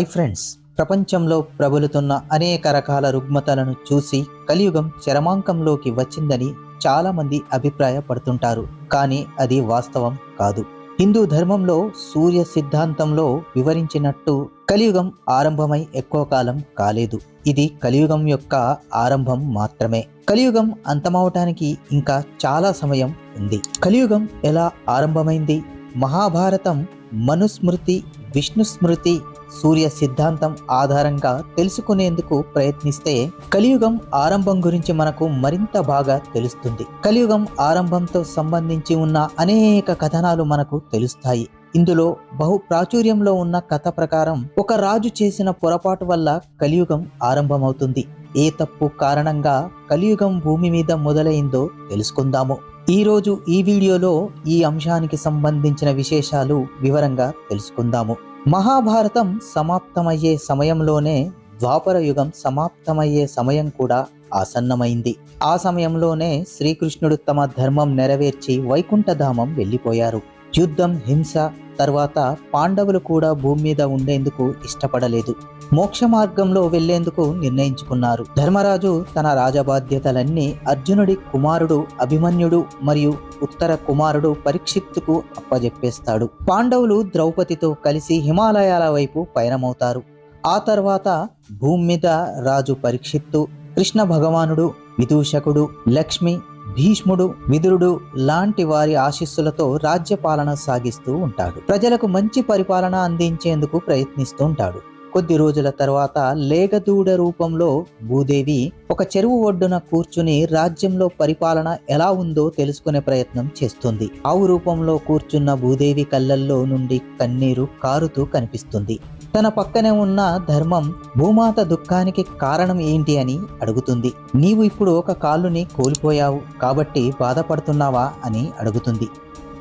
Hi friends ప్రపంచంలో ప్రబలుతున్న అనేక రకాల రుగ్మతలను చూసి కలియుగం చరమాంకంలోకి వచ్చిందని చాలామంది అభిప్రాయపడుతుంటారు. కానీ అది వాస్తవం కాదు. హిందూ ధర్మంలో సూర్య సిద్ధాంతంలో వివరించినట్టు కలియుగం ఆరంభమై ఎక్కువ కాలం కాలేదు. ఇది కలియుగం యొక్క ఆరంభం మాత్రమే. కలియుగం అంతమవటానికి ఇంకా చాలా సమయం ఉంది. కలియుగం ఎలా ఆరంభమైంది? మహాభారతం మనుస్మృతి విష్ణు స్మృతి సూర్య సిద్ధాంతం ఆధారంగా తెలుసుకునేందుకు ప్రయత్నిస్తే కలియుగం ఆరంభం గురించి మనకు మరింత బాగా తెలుస్తుంది. కలియుగం ఆరంభంతో సంబంధించి ఉన్న అనేక కథనాలు మనకు తెలుస్తాయి. ఇందులో బహు ప్రాచుర్యంలో ఉన్న కథ ప్రకారం ఒక రాజు చేసిన పొరపాటు వల్ల కలియుగం ఆరంభమవుతుంది. ఏ తప్పు కారణంగా కలియుగం భూమి మీద మొదలైందో తెలుసుకుందాము. ఈ రోజు ఈ వీడియోలో ఈ అంశానికి సంబంధించిన విశేషాలు వివరంగా తెలుసుకుందాము. మహాభారతం సమాప్తమయ్యే సమయంలోనే ద్వాపర యుగం సమాప్తమయ్యే సమయం కూడా ఆసన్నమైంది. ఆ సమయంలోనే శ్రీకృష్ణుడు తమ ధర్మం నెరవేర్చి వైకుంఠధామం వెళ్ళిపోయారు. యుద్ధం హింస తర్వాత పాండవులు కూడా భూమి మీద ఉండేందుకు ఇష్టపడలేదు. మోక్ష మార్గంలో వెళ్ళేందుకు నిర్ణయించుకున్నారు. ధర్మరాజు తన రాజబాధ్యతలన్నీ అర్జునుడి కుమారుడు అభిమన్యుడు మరియు ఉత్తర కుమారుడు పరీక్షిత్తుకు అప్పజెప్పేస్తాడు. పాండవులు ద్రౌపదితో కలిసి హిమాలయాల వైపు పయనమవుతారు. ఆ తర్వాత భూమి మీద రాజు పరీక్షిత్తు కృష్ణ భగవానుడు విదూషకుడు లక్ష్మి భీష్ముడు విదురుడు లాంటి వారి ఆశీస్సులతో రాజ్యపాలన సాగిస్తూ ఉంటాడు. ప్రజలకు మంచి పరిపాలన అందించేందుకు ప్రయత్నిస్తూ ఉంటాడు కొద్ది రోజుల తర్వాత లేగదూడ రూపంలో భూదేవి ఒక చెరువు ఒడ్డున కూర్చుని రాజ్యంలో పరిపాలన ఎలా ఉందో తెలుసుకునే ప్రయత్నం చేస్తుంది. ఆవు రూపంలో కూర్చున్న భూదేవి కళ్ళల్లో నుండి కన్నీరు కారుతూ కనిపిస్తుంది. తన పక్కనే ఉన్న ధర్మం భూమాత దుఃఖానికి కారణం ఏంటి అని అడుగుతుంది. నీవు ఇప్పుడు ఒక కాళ్ళుని కోల్పోయావు కాబట్టి బాధపడుతున్నావా అని అడుగుతుంది.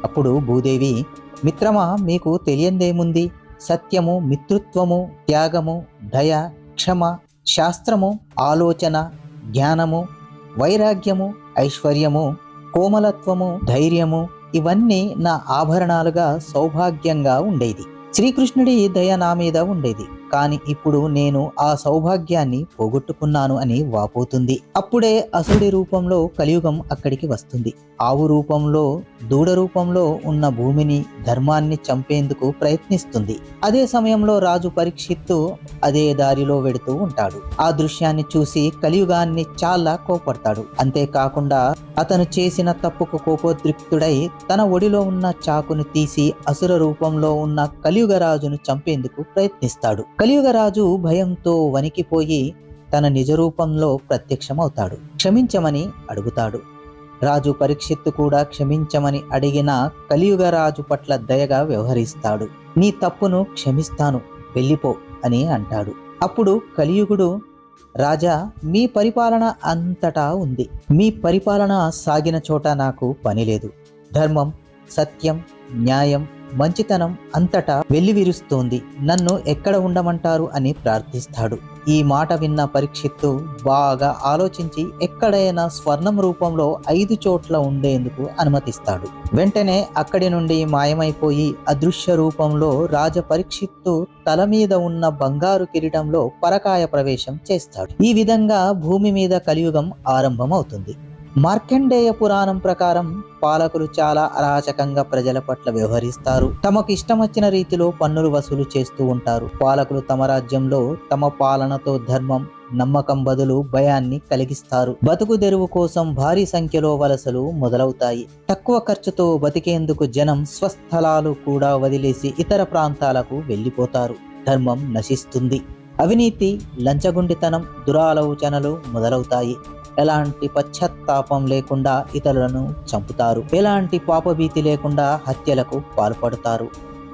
అప్పుడు భూదేవి మిత్రమా మీకు తెలియందేముంది? సత్యము మిత్రుత్వము త్యాగము దయ క్షమ శాస్త్రము ఆలోచన జ్ఞానము వైరాగ్యము ఐశ్వర్యము కోమలత్వము ధైర్యము ఇవన్నీ నా ఆభరణాలుగా సౌభాగ్యంగా ఉండేది. శ్రీకృష్ణుడి దయ నా మీద ఉండేది. కానీ ఇప్పుడు నేను ఆ సౌభాగ్యాన్ని పోగొట్టుకున్నాను అని వాపోతుంది. అప్పుడే అసుడి రూపంలో కలియుగం అక్కడికి వస్తుంది. ఆవు రూపంలో దూడ రూపంలో ఉన్న భూమిని ధర్మాన్ని చంపేందుకు ప్రయత్నిస్తుంది. అదే సమయంలో రాజు పరీక్షిత్తు అదే దారిలో వెడుతూ ఉంటాడు. ఆ దృశ్యాన్ని చూసి కలియుగాన్ని చాలా కోపడతాడు అంతేకాకుండా అతను చేసిన తప్పుకు కోపోద్రిక్తుడై తన ఒడిలో ఉన్న చాకును తీసి అసుర రూపంలో ఉన్న కలియుగరాజును చంపేందుకు ప్రయత్నిస్తాడు. కలియుగరాజు భయంతో వణికిపోయి తన నిజ రూపంలో ప్రత్యక్షమవుతాడు. క్షమించమని అడుగుతాడు. రాజు పరీక్షిత్తు కూడా క్షమించమని అడిగిన కలియుగరాజు పట్ల దయగా వ్యవహరిస్తాడు. నీ తప్పును క్షమిస్తాను వెళ్ళిపో అని అంటాడు. అప్పుడు కలియుగుడు రాజా మీ పరిపాలన అంతటా ఉంది. మీ పరిపాలన సాగిన చోట నాకు పని లేదు. ధర్మం సత్యం న్యాయం మంచితనం అంతటా వెల్లివిరుస్తోంది. నన్ను ఎక్కడ ఉండమంటారు అని ప్రార్థిస్తాడు. ఈ మాట విన్న పరీక్షిత్తు బాగా ఆలోచించి ఎక్కడైనా స్వర్ణం రూపంలో ఐదు చోట్ల ఉండేందుకు అనుమతిస్తాడు. వెంటనే అక్కడి నుండి మాయమైపోయి అదృశ్య రూపంలో రాజ పరీక్షిత్తు తల మీద ఉన్న బంగారు కిరీటంలో పరకాయ ప్రవేశం చేస్తాడు. ఈ విధంగా భూమి మీద కలియుగం ఆరంభమవుతుంది. మార్కండేయ పురాణం ప్రకారం పాలకులు చాలా అరాచకంగా ప్రజల పట్ల వ్యవహరిస్తారు. తమకు ఇష్టమొచ్చిన రీతిలో పన్నులు వసూలు చేస్తూ ఉంటారు. పాలకులు తమ రాజ్యంలో తమ పాలనతో ధర్మం నమ్మకం బదులు భయాన్ని కలిగిస్తారు. బతుకు తెరువు కోసం భారీ సంఖ్యలో వలసలు మొదలవుతాయి. తక్కువ ఖర్చుతో బతికేందుకు జనం స్వస్థలాలు కూడా వదిలేసి ఇతర ప్రాంతాలకు వెళ్ళిపోతారు. ధర్మం నశిస్తుంది. అవినీతి లంచగుండితనం దురాలోచనలు మొదలవుతాయి. ఎలాంటి పశ్చాత్తాపం లేకుండా ఇతరులను చంపుతారు. ఎలాంటి పాపభీతి లేకుండా హత్యలకు పాల్పడతారు.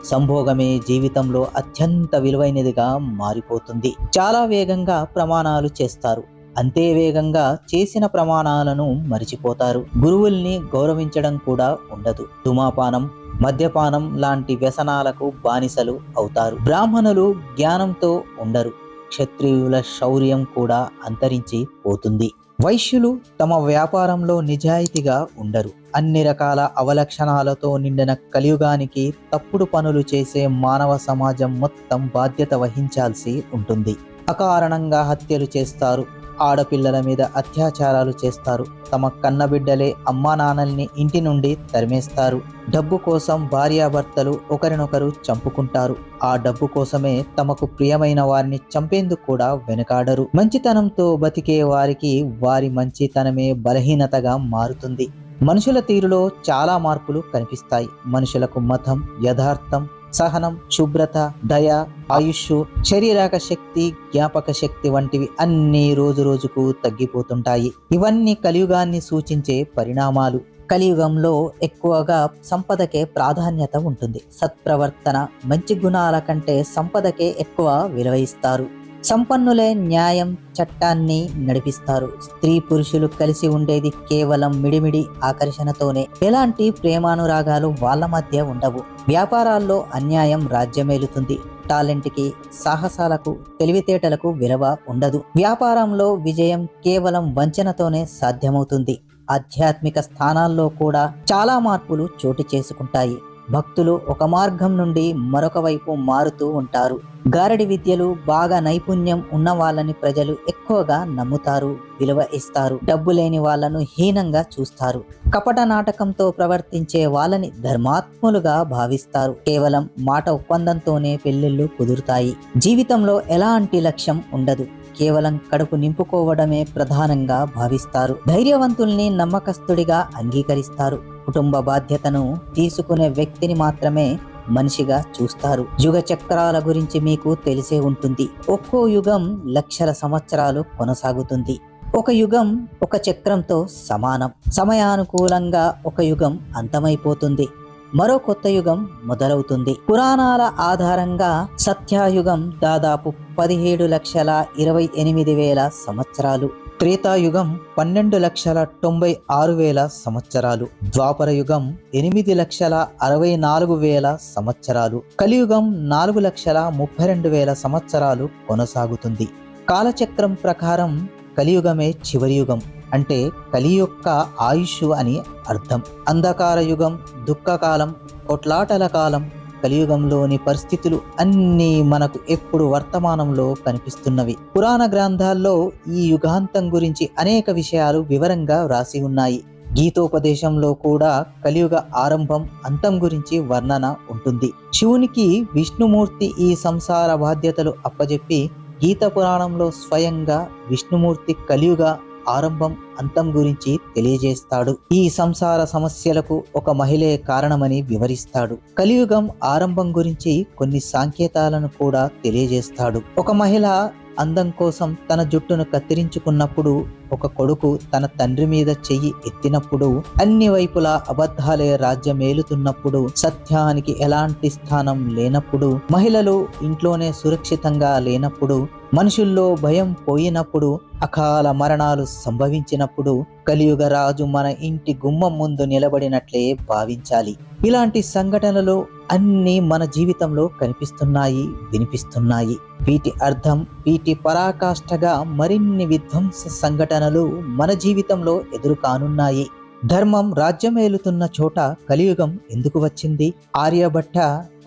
సంభోగమే జీవితంలో అత్యంత విలువైనదిగా మారిపోతుంది. చాలా వేగంగా ప్రమాణాలు చేస్తారు. అంతే వేగంగా చేసిన ప్రమాణాలను మరిచిపోతారు. గురువుల్ని గౌరవించడం కూడా ఉండదు. ధుమాపానం మద్యపానం లాంటి వ్యసనాలకు బానిసలు అవుతారు. బ్రాహ్మణులు జ్ఞానంతో ఉండరు. క్షత్రియుల శౌర్యం కూడా అంతరించి పోతుంది. వైశ్యులు తమ వ్యాపారంలో నిజాయితీగా ఉండరు. అన్ని రకాల అవలక్షణాలతో నిండిన కలియుగానికి తప్పుడు పనులు చేసే మానవ సమాజం మొత్తం బాధ్యత వహించాల్సి ఉంటుంది. అకారణంగా హత్యలు చేస్తారు. ఆడపిల్లల మీద అత్యాచారాలు చేస్తారు. తమ కన్నబిడ్డలే అమ్మా నాన్నల్ని ఇంటి నుండి తరిమేస్తారు. డబ్బు కోసం భార్యాభర్తలు ఒకరినొకరు చంపుకుంటారు. ఆ డబ్బు కోసమే తమకు ప్రియమైన వారిని చంపేందుకు కూడా వెనుకాడరు. మంచితనంతో బతికే వారికి వారి మంచితనమే బలహీనతగా మారుతుంది. మనుషుల తీరులో చాలా మార్పులు కనిపిస్తాయి. మనుషులకు మతం యథార్థం సహనం శుభ్రత దయ ఆయుష్ శరీరక శక్తి జ్ఞాపక శక్తి వంటివి అన్ని రోజు రోజుకు తగ్గిపోతుంటాయి. ఇవన్నీ కలియుగాన్ని సూచించే పరిణామాలు. కలియుగంలో ఎక్కువగా సంపదకే ప్రాధాన్యత ఉంటుంది. సత్ప్రవర్తన మంచి గుణాల కంటే సంపదకే ఎక్కువ విలువ ఇస్తారు. సంపన్నులే న్యాయం చట్టాన్ని నడిపిస్తారు. స్త్రీ పురుషులు కలిసి ఉండేది కేవలం మిడిమిడి ఆకర్షణతోనే. ఎలాంటి ప్రేమానురాగాలు వాళ్ళ మధ్య ఉండవు. వ్యాపారాల్లో అన్యాయం రాజ్యమేలుతుంది. టాలెంట్కి సాహసాలకు తెలివితేటలకు విలువ ఉండదు. వ్యాపారంలో విజయం కేవలం వంచనతోనే సాధ్యమవుతుంది. ఆధ్యాత్మిక స్థానాల్లో కూడా చాలా మార్పులు చోటు చేసుకుంటాయి. భక్తులు ఒక మార్గం నుండి మరొక వైపు మారుతూ ఉంటారు. గారడి విద్యలు బాగా నైపుణ్యం ఉన్న వాళ్ళని ప్రజలు ఎక్కువగా నమ్ముతారు విలువ ఇస్తారు. డబ్బు లేని వాళ్ళను హీనంగా చూస్తారు. కపట నాటకంతో ప్రవర్తించే వాళ్ళని ధర్మాత్ములుగా భావిస్తారు. కేవలం మాట ఒప్పందంతోనే పెళ్ళిళ్ళు కుదురుతాయి. జీవితంలో ఎలాంటి లక్ష్యం ఉండదు. కేవలం కడుపు నింపుకోవడమే ప్రధానంగా భావిస్తారు. ధైర్యవంతుల్ని నమ్మకస్తుడిగా అంగీకరిస్తారు. కుటుంబ బాధ్యతను తీసుకునే వ్యక్తిని మాత్రమే మనిషిగా చూస్తారు. యుగ చక్రాల గురించి మీకు తెలిసే ఉంటుంది. ఒక్కో యుగం లక్షల సంవత్సరాలు కొనసాగుతుంది. ఒక యుగం ఒక చక్రంతో సమానం. సమయానుకూలంగా ఒక యుగం అంతమైపోతుంది. మరో కొత్త యుగం మొదలవుతుంది. పురాణాల ఆధారంగా సత్యాయుగం దాదాపు పదిహేడు లక్షల ఇరవై ఎనిమిది వేల సంవత్సరాలు. త్రేతాయుగం పన్నెండు లక్షల తొంభై ఆరు వేల సంవత్సరాలు. ద్వాపర యుగం ఎనిమిది లక్షల అరవై నాలుగు వేల సంవత్సరాలు. కలియుగం నాలుగు లక్షల ముప్పై రెండు వేల సంవత్సరాలు కొనసాగుతుంది. కాలచక్రం ప్రకారం కలియుగమే చివరి యుగం అంటే కలి యొక్క ఆయుష్ అని అర్థం. అంధకార యుగం దుఃఖకాలం కొట్లాటల కాలం కలియుగంలోని పరిస్థితులు అన్నీ మనకు ఎప్పుడు వర్తమానంలో కనిపిస్తున్నవి. పురాణ గ్రంథాల్లో ఈ యుగాంతం గురించి అనేక విషయాలు వివరంగా వ్రాసి ఉన్నాయి. గీతోపదేశంలో కూడా కలియుగ ఆరంభం అంతం గురించి వర్ణన ఉంటుంది. శివునికి విష్ణుమూర్తి ఈ సంసార బాధ్యతలు అప్పజెప్పి గీత పురాణంలో స్వయంగా విష్ణుమూర్తి కలియుగ ఆరంభం అంతం గురించి తెలియజేస్తాడు. ఈ సంసార సమస్యలకు ఒక మహిళే కారణమని వివరిస్తాడు. కలియుగం ఆరంభం గురించి కొన్ని సాంకేతాలను కూడా తెలియజేస్తాడు. ఒక మహిళ అందం కోసం తన జుట్టును కత్తిరించుకున్నప్పుడు ఒక కొడుకు తన తండ్రి మీద చెయ్యి ఎత్తినప్పుడు అన్ని వైపులా అబద్ధాలే రాజ్యమేలుతున్నప్పుడు సత్యానికి ఎలాంటి స్థానం లేనప్పుడు మహిళలు ఇంట్లోనే సురక్షితంగా లేనప్పుడు మనుషుల్లో భయం పోయినప్పుడు అకాల మరణాలు సంభవించినప్పుడు కలియుగ రాజు మన ఇంటి గుమ్మం ముందు నిలబడినట్లే భావించాలి. ఇలాంటి సంఘటనలు అన్నీ మన జీవితంలో కనిపిస్తున్నాయి వినిపిస్తున్నాయి. వీటి అర్థం వీటి పరాకాష్ఠగా మరిన్ని విధ్వంస సంఘటనలు మన జీవితంలో ఎదురు కానున్నాయి ధర్మం రాజ్యమేలుతున్న చోట కలియుగం ఎందుకు వచ్చింది? ఆర్యభట్ట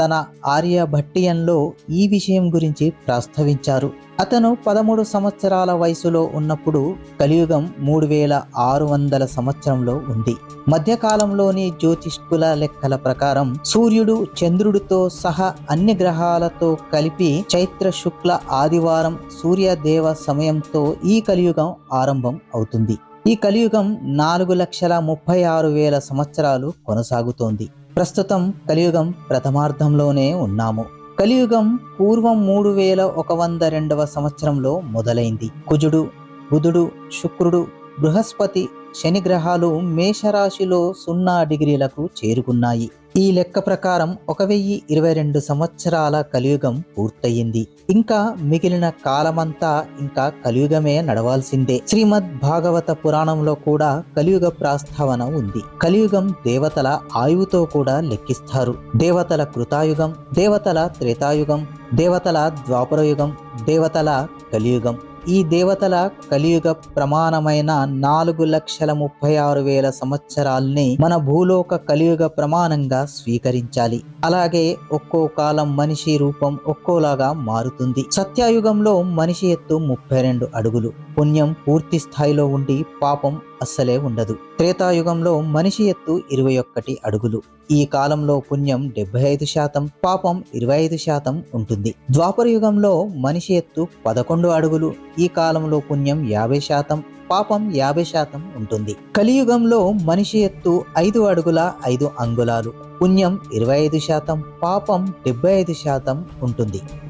తన ఆర్యభట్టియంలో ఈ విషయం గురించి ప్రస్తావించారు. అతను పదమూడు సంవత్సరాల వయసులో ఉన్నప్పుడు కలియుగం మూడు వేల ఆరు వందల సంవత్సరంలో ఉంది. మధ్యకాలంలోని జ్యోతిష్కుల లెక్కల ప్రకారం సూర్యుడు చంద్రుడితో సహా అన్ని గ్రహాలతో కలిపి చైత్ర శుక్ల ఆదివారం సూర్యదేవ సమయంతో ఈ కలియుగం ఆరంభం అవుతుంది. ఈ కలియుగం నాలుగు లక్షల ముప్పై ఆరు వేల సంవత్సరాలు కొనసాగుతోంది. ప్రస్తుతం కలియుగం ప్రథమార్థంలోనే ఉన్నాము. కలియుగం పూర్వం మూడు వేల ఒక వంద రెండవ సంవత్సరంలో మొదలైంది. కుజుడు బుధుడు శుక్రుడు బృహస్పతి శని గ్రహాలు మేషరాశిలో సున్నా డిగ్రీలకు చేరుకున్నాయి. ఈ లెక్క ప్రకారం ఒక వెయ్యి ఇరవై రెండు సంవత్సరాల కలియుగం పూర్తయింది. ఇంకా మిగిలిన కాలమంతా ఇంకా కలియుగమే నడవాల్సిందే. శ్రీమద్ భాగవత పురాణంలో కూడా కలియుగ ప్రాస్తావన ఉంది. కలియుగం దేవతల ఆయువుతో కూడా లెక్కిస్తారు. దేవతల కృతాయుగం దేవతల త్రేతాయుగం దేవతల ద్వాపరయుగం దేవతల కలియుగం. ఈ దేవతల కలియుగ ప్రమాణమైన నాలుగు లక్షల ముప్పై ఆరు వేల సంవత్సరాల్ని మన భూలోక కలియుగ ప్రమాణంగా స్వీకరించాలి. అలాగే ఒక్కో కాలం మనిషి రూపం ఒక్కోలాగా మారుతుంది. సత్యయుగంలో మనిషి ఎత్తు ముప్పై రెండు అడుగులు. పుణ్యం పూర్తి స్థాయిలో ఉండి పాపం అస్సలే ఉండదు. త్రేతాయుగంలో మనిషి ఎత్తు ఇరవై ఒక్కటి అడుగులు. ఈ కాలంలో పుణ్యం డెబ్బై ఐదు శాతం పాపం ఇరవై ఐదు శాతం ఉంటుంది. ద్వాపర యుగంలో మనిషి ఎత్తు పదకొండు అడుగులు. ఈ కాలంలో పుణ్యం యాభై శాతం పాపం యాభై శాతం ఉంటుంది. కలియుగంలో మనిషి ఎత్తు ఐదు అడుగుల ఐదు అంగుళాలు. పుణ్యం ఇరవై ఐదు శాతం పాపం డెబ్బై ఐదు శాతం ఉంటుంది.